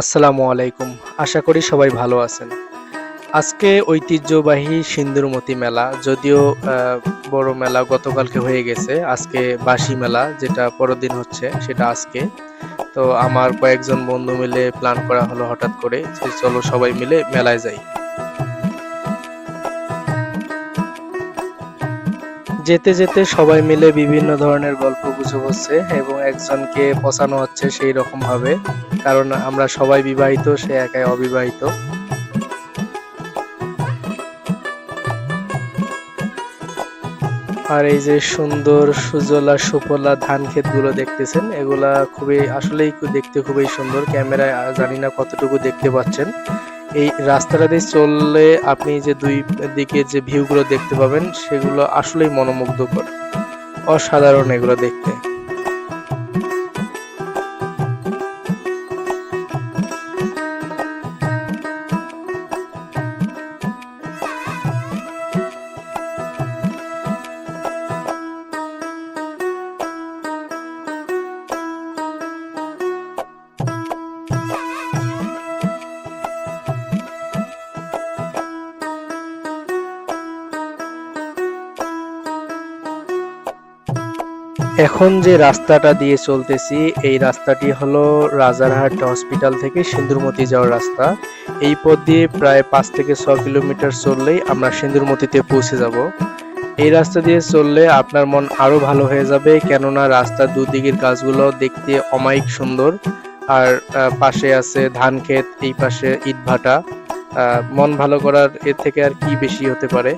আসসালামু আলাইকুম। আশা করি সবাই ভালো আছেন। আজকে ঐতিহ্যবাহী সিন্দুরমতি মেলা, যদিও বড় মেলা গতকালকে হয়ে গেছে। আজকে বাসি মেলা, যেটা পরদিন হচ্ছে, সেটা আজকে। তো আমার কয়েকজন বন্ধু মিলে প্ল্যান করা হলো হঠাৎ করে। চলো সবাই মিলে মেলায় যাই। যেতে যেতে সবাই মিলে বিভিন্ন ধরনের গল্প গুজব হচ্ছে এবং একজনকে পচানো হচ্ছে সেই রকম ভাবে, কারণ আমরা সবাই বিবাহিত, সে একাই অবিবাহিত। আর এই যে সুন্দর সুজলা সুফলা ধান ক্ষেতগুলো দেখতেছেন, এগুলা খুবই, আসলেই দেখতে খুবই সুন্দর। ক্যামেরায় জানি না কতটুকু দেখতে পাচ্ছেন। এই রাস্তাটা দিয়ে চললে আপনি যে দুই দিকে যে ভিউগুলো দেখতে পাবেন, সেগুলো আসলেই মনোমুগ্ধকর। অসাধারণ এগুলো দেখতে। এখন যে রাস্তাটা দিয়ে চলতেছি, এই রাস্তাটি হলো রাজারহাট হসপিটাল থেকে সিন্দুরমতি যাওয়ার রাস্তা। এই পথ দিয়ে প্রায় পাঁচ থেকে ছ কিলোমিটার চললেই আমরা সিন্দুরমতিতে পৌঁছে যাব। এই রাস্তা দিয়ে চললে আপনার মন আরও ভালো হয়ে যাবে, কেননা রাস্তার দুদিকের গাছগুলো দেখতে অমায়িক সুন্দর। আর পাশে আছে ধান ক্ষেত, এই পাশে ইটভাটা। মন ভালো করার এর থেকে আর কি বেশি হতে পারে?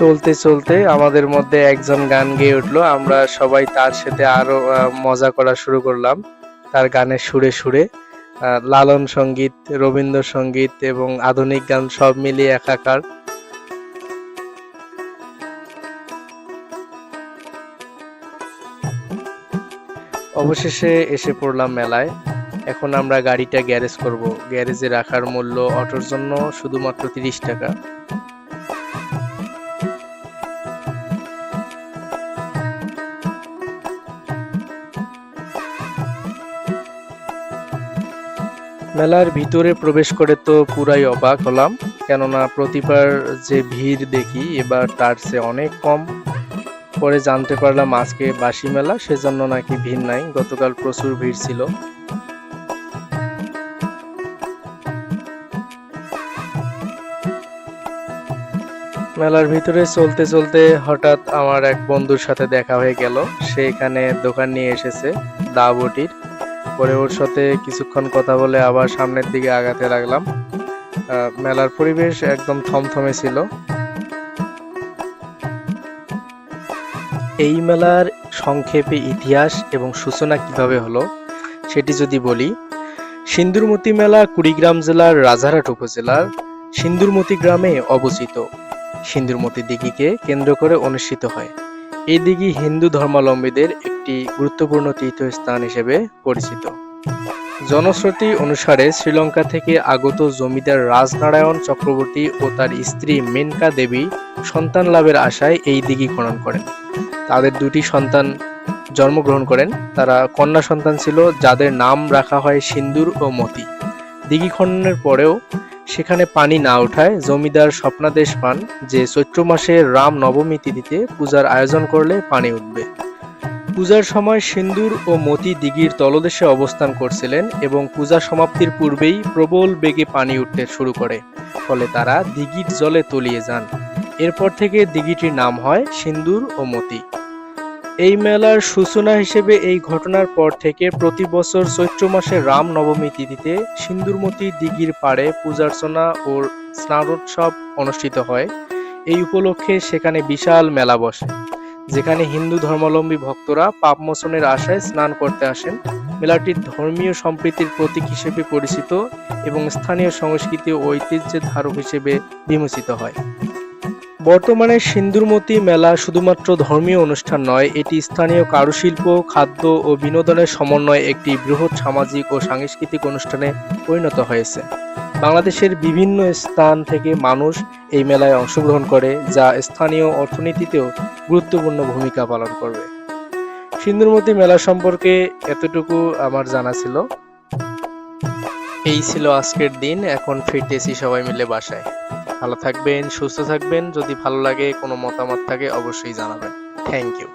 চলতে চলতে আমাদের মধ্যে একজন গান গেয়ে উঠল। আমরা সবাই তার সাথে আরও মজা করা শুরু করলাম। তার গানের সুরে সুরে লালন সংগীত রবীন্দ্রসঙ্গীত এবং আধুনিক গান সব মিলিয়ে একাকার। অবশেষে এসে পড়লাম মেলায়। এখন আমরা গাড়িটা গ্যারেজ করব। গ্যারেজে রাখার মূল্য অটোর জন্য শুধুমাত্র তিরিশ টাকা। মেলার ভিতরে প্রবেশ করে তো পুরাই অবাক হলাম, কেননা প্রতিবার যে ভিড় দেখি, এবার তার চেয়ে অনেক কম। পরে জানতে পারলাম আজকে বাসি মেলা, সেজন্য নাকি ভিড় নাই, গতকাল প্রচুর ভিড় ছিল। মেলার ভিতরে চলতে চলতে হঠাৎ আমার এক বন্ধুর সাথে দেখা হয়ে গেল, সে এখানে দোকান নিয়ে এসেছে দা বটির পরে ওর সাথে কিছুক্ষণ কথা বলে আবার সামনের দিকে আগাতে লাগলাম। মেলার পরিবেশ একদম থমথমে ছিল। এই মেলার সংক্ষেপে ইতিহাস এবং সূচনা কীভাবে হলো, সেটি যদি বলি, সিন্দুরমতি মেলা কুড়িগ্রাম জেলার রাজারহাট উপজেলার সিন্দুরমতি গ্রামে অবস্থিত। সিন্দুরমতি দিঘিকে কেন্দ্র করে অনুষ্ঠিত হয়। এই দিঘি হিন্দু ধর্মাবলম্বীদের একটি গুরুত্বপূর্ণ তীর্থস্থান হিসেবে পরিচিত। জনশ্রুতি অনুসারে শ্রীলঙ্কা থেকে আগত জমিদার রাজনারায়ণ চক্রবর্তী ও তার স্ত্রী মেনকা দেবী সন্তান লাভের আশায় এই দিঘি খনন করেন। তাদের দুটি সন্তান জন্মগ্রহণ করেন। তারা কন্যা সন্তান ছিল, যাদের নাম রাখা হয় সিন্দুর ও মতি। দিঘি খননের পরেও সেখানে পানি না ওঠায় জমিদার স্বপ্নাদেশ পান যে চৈত্র মাসে রাম নবমী তিথিতে পূজার আয়োজন করলে পানি উঠবে। পূজার সময় সিন্দুর ও মতি দিঘির তলদেশে অবস্থান করছিলেন এবং পূজা সমাপ্তির পূর্বেই প্রবল বেগে পানি উঠতে শুরু করে, ফলে তারা দিঘির জলে তলিয়ে যান। এরপর থেকে দিঘিটির নাম হয় সিন্দুর ও মতি। এই মেলার সূচনা হিসেবে এই ঘটনার পর থেকে প্রতি বছর চৈত্র মাসে রাম নবমী তিথিতে সিন্দুরমতি দিঘির পাড়ে পূজার্চনা ও স্নানোৎসব অনুষ্ঠিত হয়। এই উপলক্ষে সেখানে বিশাল মেলা বসে। যেখানে হিন্দু ধর্মাবলম্বী ভক্তরা পাপমোচনের আশায় স্নান করতে আসেন। মেলাটি ধর্মীয় সম্প্রীতির প্রতীক হিসেবে পরিচিত এবং স্থানীয় সংস্কৃতি ও ঐতিহ্যের ধারক হিসেবে বিবেচিত হয়। বর্তমানে সিন্দুরমতি মেলা শুধুমাত্র ধর্মীয় অনুষ্ঠান নয়, এটি স্থানীয় কারুশিল্প, খাদ্য ও বিনোদনের সমন্বয়ে একটি বৃহৎ সামাজিক ও সাংস্কৃতিক অনুষ্ঠানে পরিণত হয়েছে। বাংলাদেশের বিভিন্ন স্থান থেকে মানুষ এই মেলায় অংশগ্রহণ করে, যা স্থানীয় অর্থনীতিতেও গুরুত্বপূর্ণ ভূমিকা পালন করবে। সিন্দুরমতি মেলা সম্পর্কে এতটুকু আমার জানা ছিল। এই ছিল আজকের দিন, এখন ফিরতেছি সবাই মিলে বাসায়। ভালো থাকবেন, সুস্থ থাকবেন, যদি ভালো লাগে, কোনো মতামত থাকে অবশ্যই জানাবেন। Thank you